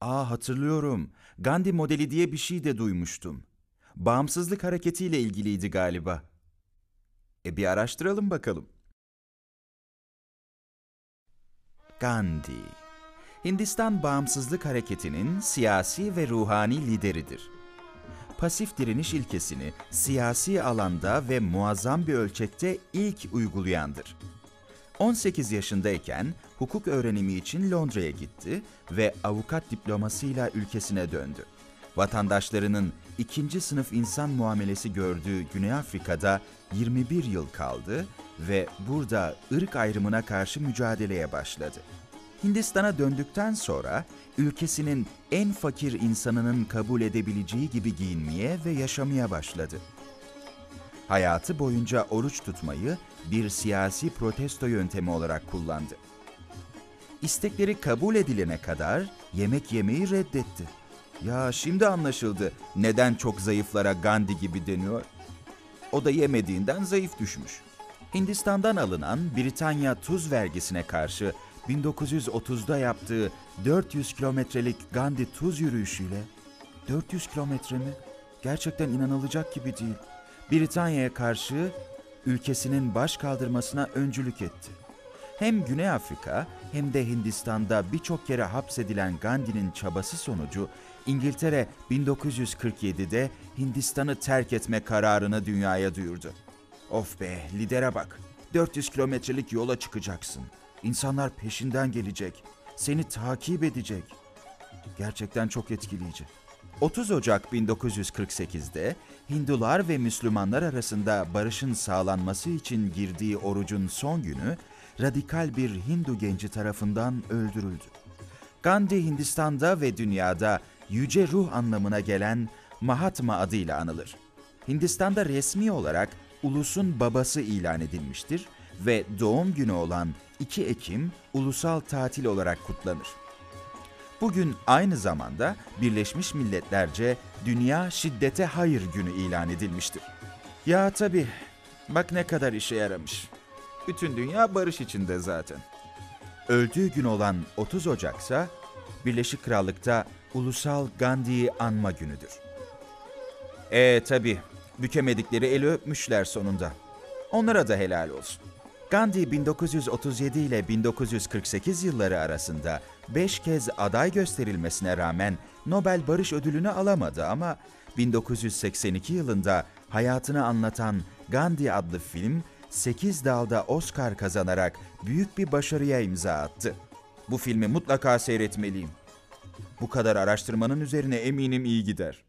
hatırlıyorum. Gandhi modeli diye bir şey de duymuştum. Bağımsızlık hareketiyle ilgiliydi galiba. E bir araştıralım bakalım. Gandhi Hindistan Bağımsızlık Hareketi'nin siyasi ve ruhani lideridir. Pasif direniş ilkesini siyasi alanda ve muazzam bir ölçekte ilk uygulayandır. 18 yaşındayken hukuk öğrenimi için Londra'ya gitti ve avukat diplomasıyla ülkesine döndü. Vatandaşlarının ikinci sınıf insan muamelesi gördüğü Güney Afrika'da 21 yıl kaldı ve burada ırk ayrımına karşı mücadeleye başladı. Hindistan'a döndükten sonra ülkesinin en fakir insanının kabul edebileceği gibi giyinmeye ve yaşamaya başladı. Hayatı boyunca oruç tutmayı bir siyasi protesto yöntemi olarak kullandı. İstekleri kabul edilene kadar yemek yemeyi reddetti. Ya şimdi anlaşıldı neden çok zayıflara Gandhi gibi deniyor. O da yemediğinden zayıf düşmüş. Hindistan'dan alınan Britanya tuz vergisine karşı 1930'da yaptığı 400 kilometrelik Gandhi tuz yürüyüşüyle 400 kilometre mi? Gerçekten inanılacak gibi değil. Britanya'ya karşı ülkesinin baş kaldırmasına öncülük etti. Hem Güney Afrika hem de Hindistan'da birçok kere hapsedilen Gandhi'nin çabası sonucu İngiltere 1947'de Hindistan'ı terk etme kararını dünyaya duyurdu. Of be, lidere bak. 400 kilometrelik yola çıkacaksın. İnsanlar peşinden gelecek. Seni takip edecek. Gerçekten çok etkileyici. 30 Ocak 1948'de Hindular ve Müslümanlar arasında barışın sağlanması için girdiği orucun son günü radikal bir Hindu genci tarafından öldürüldü. Gandhi Hindistan'da ve dünyada yüce ruh anlamına gelen Mahatma adıyla anılır. Hindistan'da resmi olarak ulusun babası ilan edilmiştir ve doğum günü olan 2 Ekim ulusal tatil olarak kutlanır. Bugün aynı zamanda Birleşmiş Milletlerce Dünya Şiddete Hayır Günü ilan edilmiştir. Ya tabii, bak ne kadar işe yaramış. Bütün dünya barış içinde zaten. Öldüğü gün olan 30 Ocaksa Birleşik Krallık'ta Ulusal Gandhi'yi anma günüdür. E tabi, bükemedikleri eli öpmüşler sonunda. Onlara da helal olsun. Gandhi 1937 ile 1948 yılları arasında 5 kez aday gösterilmesine rağmen Nobel Barış Ödülünü alamadı ama 1982 yılında hayatını anlatan Gandhi adlı film 8 dalda Oscar kazanarak büyük bir başarıya imza attı. Bu filmi mutlaka seyretmeliyim. Bu kadar araştırmanın üzerine eminim iyi gider.